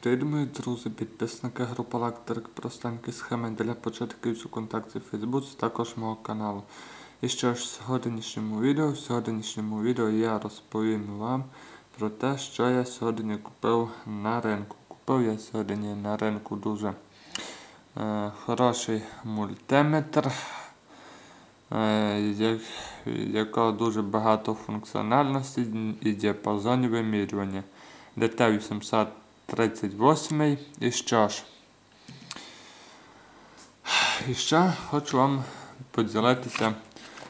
Привіт мої друзі, підписники групи Лекторик простенькі схеми для початківців контактів Фейсбуці, також мого каналу. І що ж, в сьогоднішньому відео, в сьогоднішньому відео я розповім вам про те, що я сьогодні купив на ринку. Купив я сьогодні на ринку дуже е, хороший мультиметр, е, як, якого дуже багато функціональності і діапазонів вимірювання. ДТ-838 і що ж. І ще хочу вам поділитися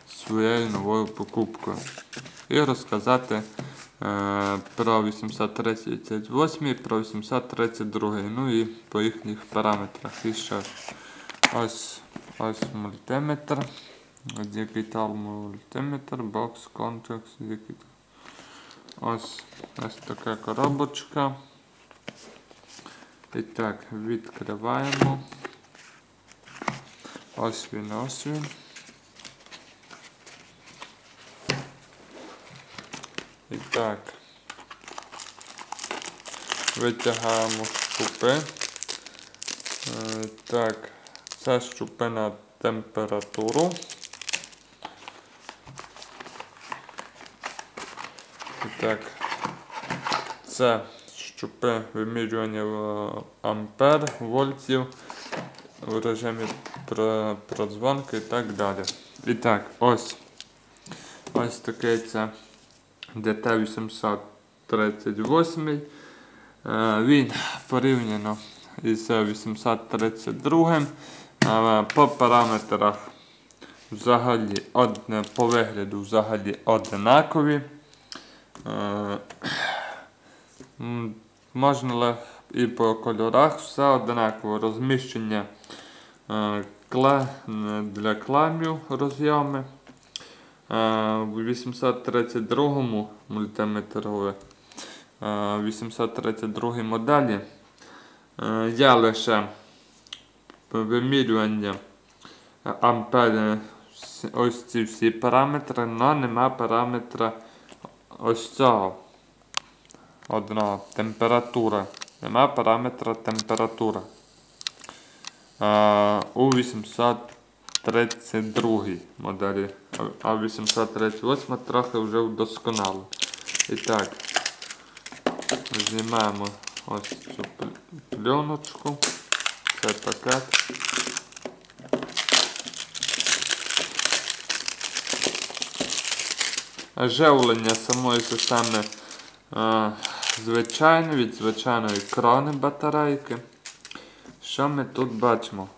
своєю новою покупкою і розказати е, про 838 і про 832, ну і по їхніх параметрах. І що ж. Ось ось мультиметр. Digital мультиметр, box contracts, digital. Ось ось така коробочка. І так, відкриваємо. Ось він, ось він. І так. Витягаємо щупи. Е, так, це щупи на температуру. І так, це щупи вимірювання в ампер, вольтів в режимі продзвонки і так далі. І так, ось ось такий це DT838. Він порівняно із 832 по параметрах взагалі одне, по вигляду взагалі одинакові. Можна і по кольорах все одинаково розміщення для кламів розйоми. У 832 мультиметрові 832 моделі є лише вимірювання ампери ось ці всі параметри, але нема параметра ось цього одного температура. Нема параметра температура. У 832 моделі, а 838 трохи вже вдосконало. І так, знімаємо ось цю пленочку. Це пакет. Живлення самої системи звичайне від звичайної крани батарейки. Що ми тут бачимо?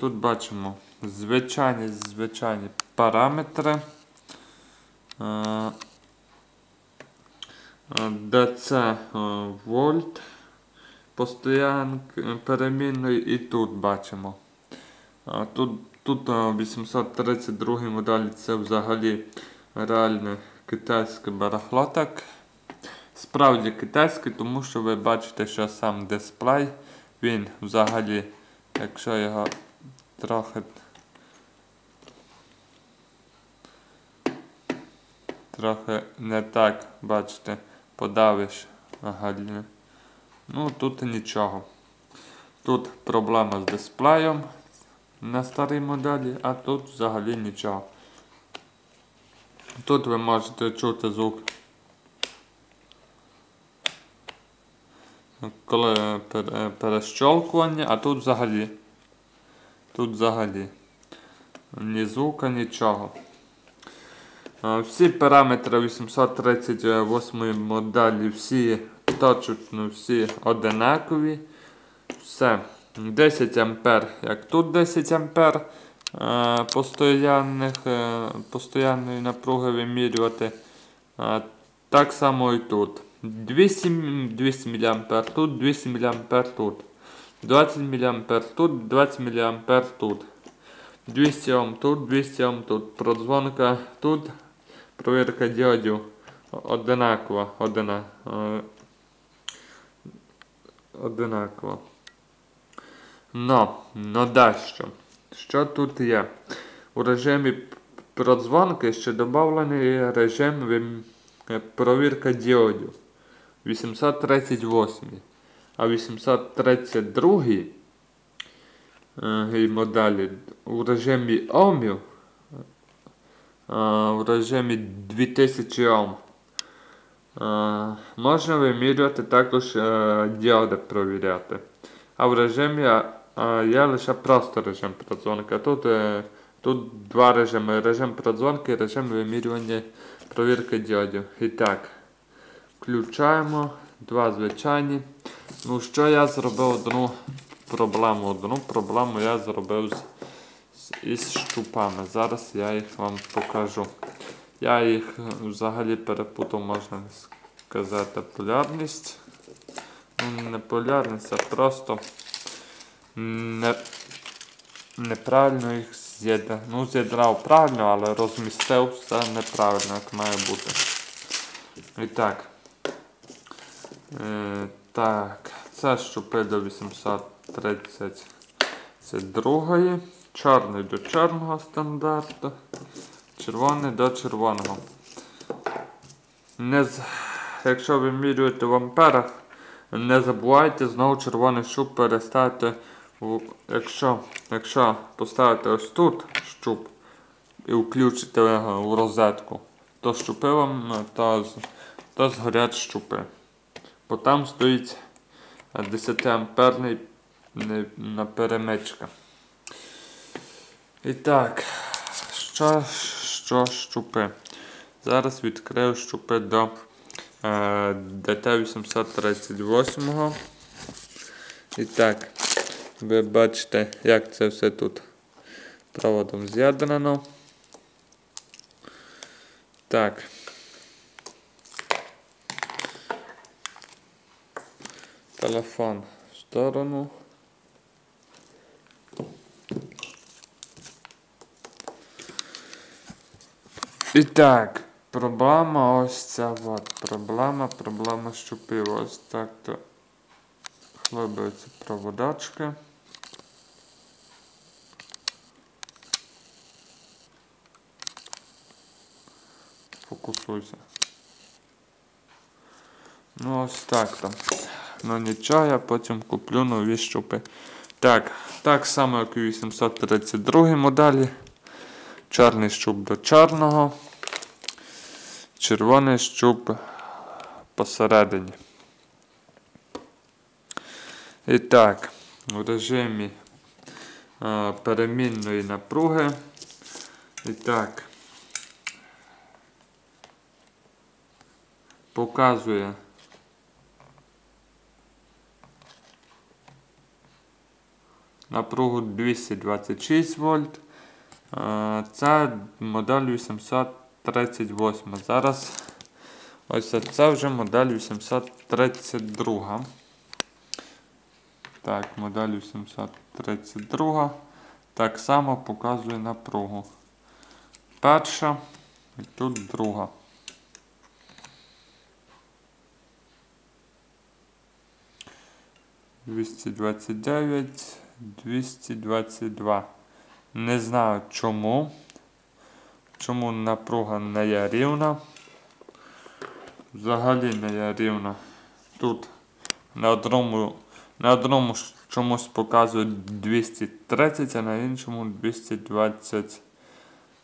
Тут бачимо звичайні звичайні параметри. DC вольт постоянки перемінної і тут бачимо. Тут тут 832 моделі це взагалі реальне китайське барахло так. Справді китайське, тому що ви бачите, що сам дисплей, він взагалі, якщо його трохи трохи не так, бачите, подавиш взагалі. Ну тут нічого. Тут проблема з дисплеєм на старій моделі, а тут взагалі нічого. Тут ви можете чути звук. Коли перещолкування, а тут взагалі. Тут взагалі. Ні звука, нічого. Всі параметри 838 моделі, всі точно всі одинакові. Все. 10 А, як тут 10 А. Е, постоянних, е, постоянної напруги вимірювати. Е, так само і тут. 200 200 мА тут, 200 мА тут. 20 мА тут, 20 мА тут. 200 Ом тут, 200 Ом тут. Продзвонка тут. Провірка діодів одинакова. Одина, одинакова. Но, но дещо. Що тут є? У режимі продзвонки ще додавлений режим провірка діодів. 838. А 832 е, моделі у режимі Омів в режимі 2000 Ом. Можна вимірювати також е, діоди провіряти. А в режимі є лише просто режим продзвонки. Тут е, тут два режими. Режим продзвонки і режим вимірювання провірки діодів. І так, включаємо два звичайні. Ну що я зробив одну проблему? Одну проблему я зробив з із щупами. Зараз я їх вам покажу. Я їх взагалі перепутав, можна сказати, полярність. Ну, не полярність, а просто не, неправильно їх з'єднав. Ну, з'єднав правильно, але розмістив все неправильно, як має бути. І так. Е, Так, це щупи до 830. Це другої. Чорний до чорного стандарту, червоний до червоного. Не з... Якщо ви мірюєте в амперах, не забувайте знову червоний щуп переставити. У... Якщо якщо поставите ось тут щуп і включите його у розетку, то щупи вам то, то згорять щупи. Бо там стоїть 10 амперний на перемичка. І так, що що щупи? Зараз відкрию щупи до е, ДТ-838. І так, ви бачите, як це все тут проводом з'єднано. Так. Телефон в сторону. І так, проблема ось ця от. Проблема, проблема щупів. Ось так то хлебаються проводачки. Фокусуйся. Ну ось так там. Ну нічого, потім куплю нові щупи. Так, так само, як і 832 моделі. Чорний щуп до чорного, червоний щуп посередині. І так, в режимі а, перемінної напруги. І так, показує напругу 226 вольт. Це модель 838. Зараз ось це вже модель 832. Так, модель 832. Так само показує напругу. Перша і тут друга. Двісті двадцять дев'ять, двісті двадцять два. Не знаю чому. Чому напруга не є рівна. Взагалі не є рівна. Тут на одному на одному чомусь показує 230, а на іншому 220.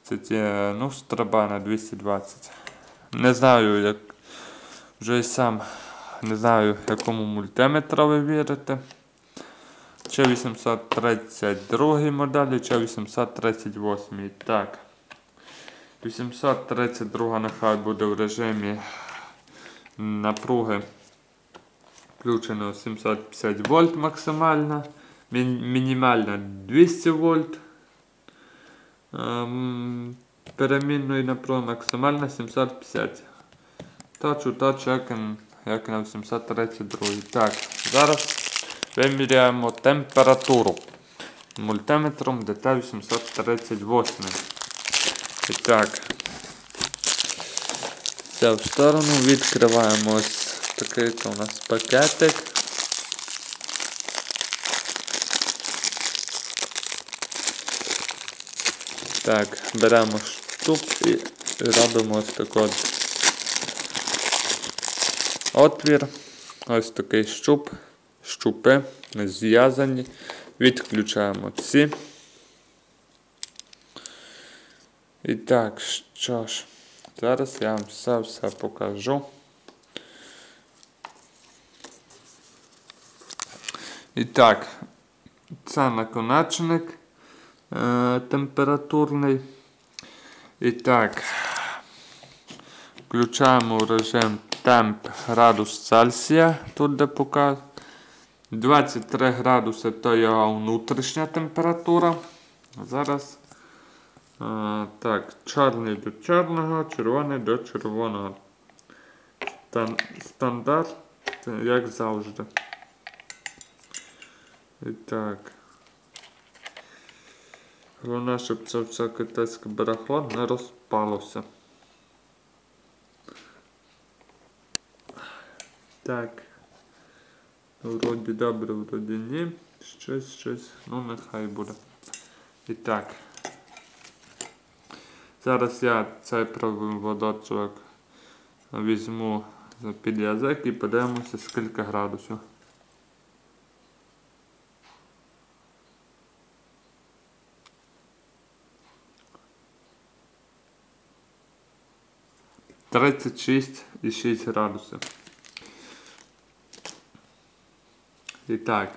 Це ну, страба на 220. Не знаю, як вже і сам не знаю, якому мультиметру ви вірите. Чи 832 моделі, чи 838. Так. 832 нехай буде в режимі напруги. Включено 750 вольт максимальна. Мінімальна 200 вольт. Ем, перемінної напруги максимальна 750. Точу тач, як, на 832. Так, зараз. Виміряємо температуру мультиметром ДТ-838. І так, це в сторону відкриваємо ось такий у нас пакетик. Так, беремо штук і робимо ось таку отвір. Ось такий щуп, щупи зв'язані. Відключаємо ці. І так, що ж, зараз я вам все-все покажу. І так, це наконечник е, температурний. І так, включаємо в режим темп градус Цельсія, тут де показує. 23 градуси то його внутрішня температура. Зараз а, так, чорний до чорного, червоний до червоного. Стан, стандарт, як завжди. І так. Головне, щоб це все китайське барахло не розпалося. Так. Вроді добре, вроді ні. Щось, щось. Ну нехай буде. І так. Зараз я цей проводочок візьму під язик і подивимося скільки градусів. Тридцять шість і шість градусів. І так,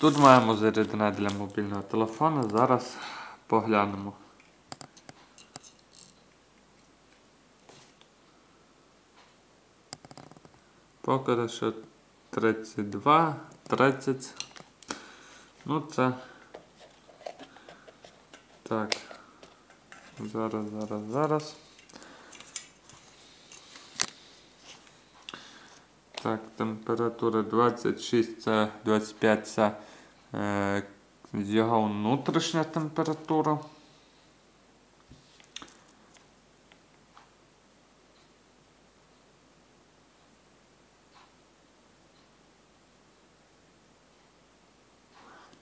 тут маємо зарядне для мобільного телефону, зараз поглянемо. Поки що 32, 30. Ну це. Так. Зараз, зараз, зараз. Так, температура 26, це 25 це е, його внутрішня температура.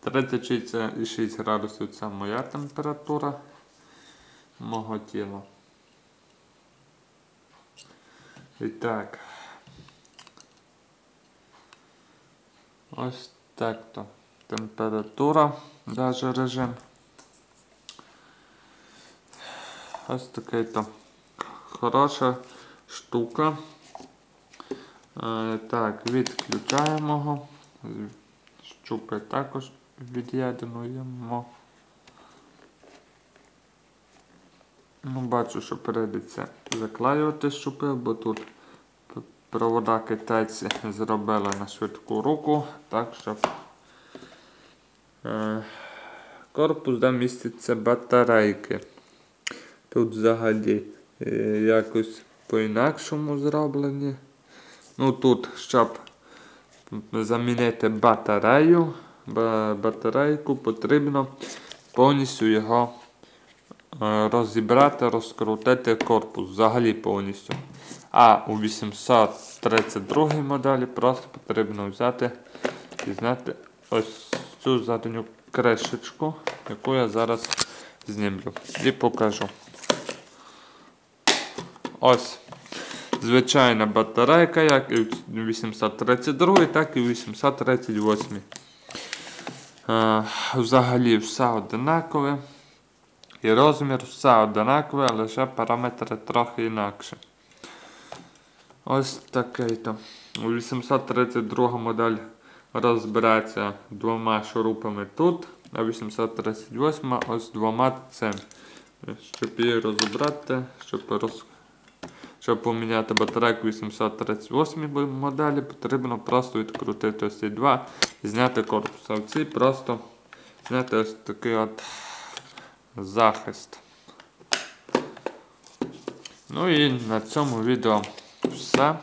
Тридцять шість градусів це моя температура мого тіла. І так. Ось так то. Температура, даже режим. Ось такий то хороша штука. Е, так, відключаємо його. Щупи також від'єднуємо. Ну, Бачу, що прийдеться заклеювати щупи, бо тут Провода китайці зробили на швидку руку, так щоб е, корпус де містяться батарейки. Тут взагалі е, якось по-інакшому зроблені. Ну Тут, щоб замінити батарею, батарейку потрібно повністю його розібрати, розкрутити корпус взагалі повністю. А у 832 моделі просто потрібно взяти і знати ось цю задню кришечку, яку я зараз знімлю і покажу. Ось звичайна батарейка, як і у 832, так і у 838. Взагалі все одинакове. І розмір все одинакове, лише параметри трохи інакше. Ось такий то. У 832 модель розбирається двома шурупами тут, а 838 ось двома цим. Щоб її розібрати, щоб роз... щоб поміняти батарейку 838 моделі, потрібно просто відкрутити ось ці два і зняти корпус. А в цій просто зняти ось такий от захист. Ну і на цьому відео все.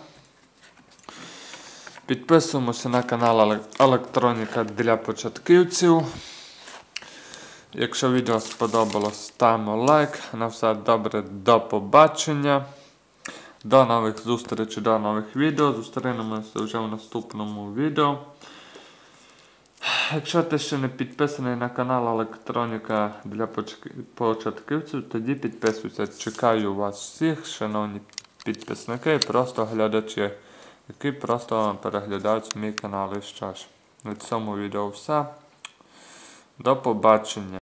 Підписуємося на канал Електроніка для початківців. Якщо відео сподобалось, ставимо лайк. На все добре, до побачення. До нових зустрічей, до нових відео. Зустрінемося вже в наступному відео. Якщо ти ще не підписаний на канал Електроніка для початківців, тоді підписуйся. Чекаю вас всіх, шановні підписники і просто глядачі. які просто переглядають мій канал і що ж. На цьому відео все. До побачення.